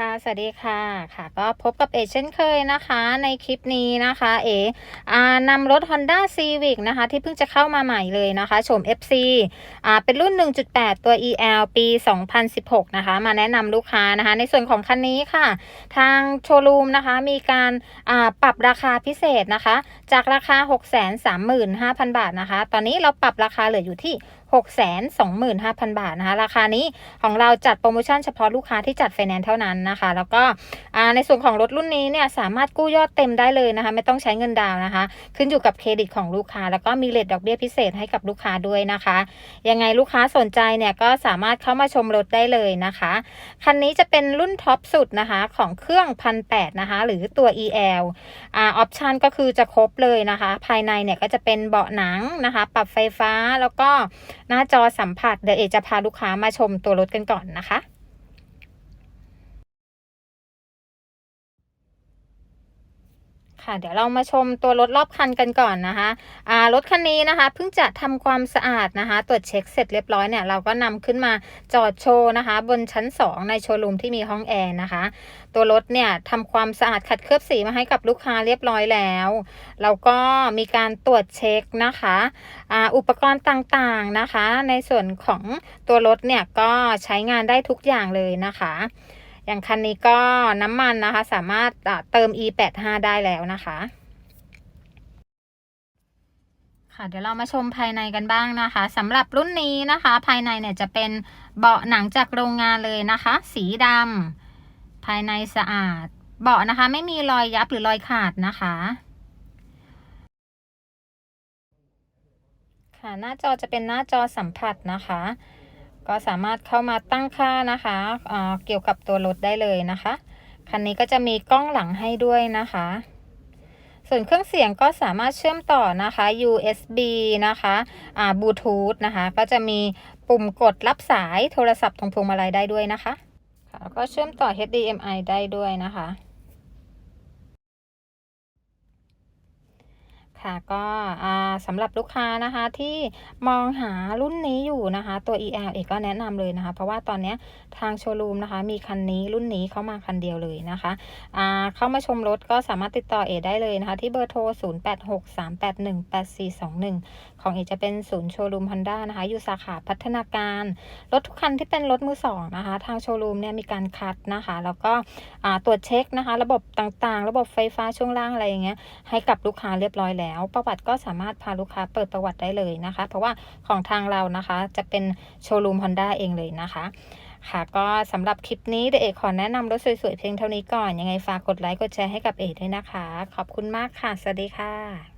ค่ะ สวัสดีค่ะ ค่ะ ก็พบกับเอเช่นเคยนะคะ ในคลิปนี้นะคะ เออ่านำรถ Honda Civic นะคะ ที่เพิ่งจะเข้ามาใหม่เลยนะคะโฉม FC อ่า เป็นรุ่น 1.8 ตัว EL ปี 2016 นะคะ มาแนะนำลูกค้านะคะ ในส่วนของคันนี้ค่ะ ทางโชว์รูมนะคะ มีการ อ่า ปรับราคาพิเศษนะคะ จากราคา 635,000 บาทนะคะ ตอนนี้เราปรับราคาเหลืออยู่ที่ 625,000 บาทนะคะ ราคานี้ของเราจัดโปรโมชั่นเฉพาะลูกค้าที่จัดไฟแนนซ์เท่านั้นนะคะ แล้วก็ในส่วนของรถรุ่นนี้เนี่ยสามารถกู้ยอดเต็มได้เลยนะคะ ไม่ต้องใช้เงินดาวนะคะ ขึ้นอยู่กับเครดิตของลูกค้า แล้วก็มีเลทดอกเบี้ยพิเศษให้กับลูกค้าด้วยนะคะ ยังไงลูกค้าสนใจเนี่ยก็สามารถเข้ามาชมรถได้เลยนะคะ คันนี้จะเป็นรุ่นท็อปสุดนะคะของเครื่องพันแนะคะหรือตัว EL ออปชันก็คือจะครบเลยนะคะ ภายในเนี่ยก็จะเป็นเบาะหนังนะคะ ปรับไฟฟ้าแล้วก็หน้าจอสัมผัสเดี๋ยวเอจะพาลูกค้ามาชมตัวรถกันก่อนนะคะ ค่ะ เดี๋ยวเรามาชมตัวรถรอบคันกันก่อนนะคะอ่ารถคันนี้นะคะเพิ่งจะทำความสะอาดนะคะ ตรวจเช็คเสร็จเรียบร้อยเนี่ยเราก็นำขึ้นมาจอดโชว์นะคะ บนชั้น 2 ในโชว์รูมที่มีห้องแอร์นะคะ ตัวรถเนี่ยทำความสะอาดขัดเคลือบสีมาให้กับลูกค้าเรียบร้อยแล้วแล้วก็มีการตรวจเช็คนะคะอ่าอุปกรณ์ต่างๆนะคะ ในส่วนของตัวรถเนี่ยก็ใช้งานได้ทุกอย่างเลยนะคะ อย่างคันนี้ก็น้ำมันนะคะ สามารถเติม e85 ได้แล้วนะคะ ค่ะเดี๋ยวเรามาชมภายในกันบ้างนะคะสำหรับรุ่นนี้นะคะ ภายในเนี่ยจะเป็นเบาะหนังจากโรงงานเลยนะคะ สีดำภายในสะอาด เบาะนะคะ ไม่มีรอยยับหรือรอยขาดนะคะค่ะหน้าจอจะเป็นหน้าจอสัมผัสนะคะ ก็สามารถเข้ามาตั้งค่านะคะเกี่ยวกับตัวรถได้เลยนะคะ คันนี้ก็จะมีกล้องหลังให้ด้วยนะคะ ส่วนเครื่องเสียงก็สามารถเชื่อมต่อนะคะ USB นะคะอ่าบลูทูธนะคะ ก็จะมีปุ่มกดรับสายโทรศัพท์ตรงพวงมาลัยได้ด้วยนะคะค่ะแล้วก็เชื่อมต่อ HDMI ได้ด้วยนะคะ ค่ะก็สำหรับลูกค้านะคะที่มองหารุ่นนี้อยู่นะคะ ตัว EL เอกก็แนะนำเลยนะคะ เพราะว่าตอนนี้ทางโชว์รูมนะคะ มีคันนี้รุ่นนี้เข้ามาคันเดียวเลยนะคะเข้ามาชมรถก็สามารถติดต่อเอได้เลยนะคะ ที่เบอร์โทร 0863818421 ของเอจะเป็นศูนย์โชว์รูม Honda นะคะ อยู่สาขาพัฒนาการ รถทุกคันที่เป็นรถมือสองนะคะ ทางโชว์รูมเนี่ยมีการคัดนะคะ แล้วก็ตรวจเช็คนะคะ ระบบต่างๆ ระบบไฟฟ้าช่วงล่างอะไรอย่างเงี้ยให้กับลูกค้าเรียบร้อยแล้วประวัติก็สามารถพาลูกค้าเปิดประวัติได้เลยนะคะ เพราะว่าของทางเรานะคะจะเป็นโชว์รูม Honda เองเลยนะคะค่ะก็สำหรับคลิปนี้เดเอกขอแนะนำรถสวยๆเพียงเท่านี้ก่อน ยังไงฝากกดไลค์กดแชร์ให้กับเอกด้วยนะคะ ขอบคุณมากค่ะ สวัสดีค่ะ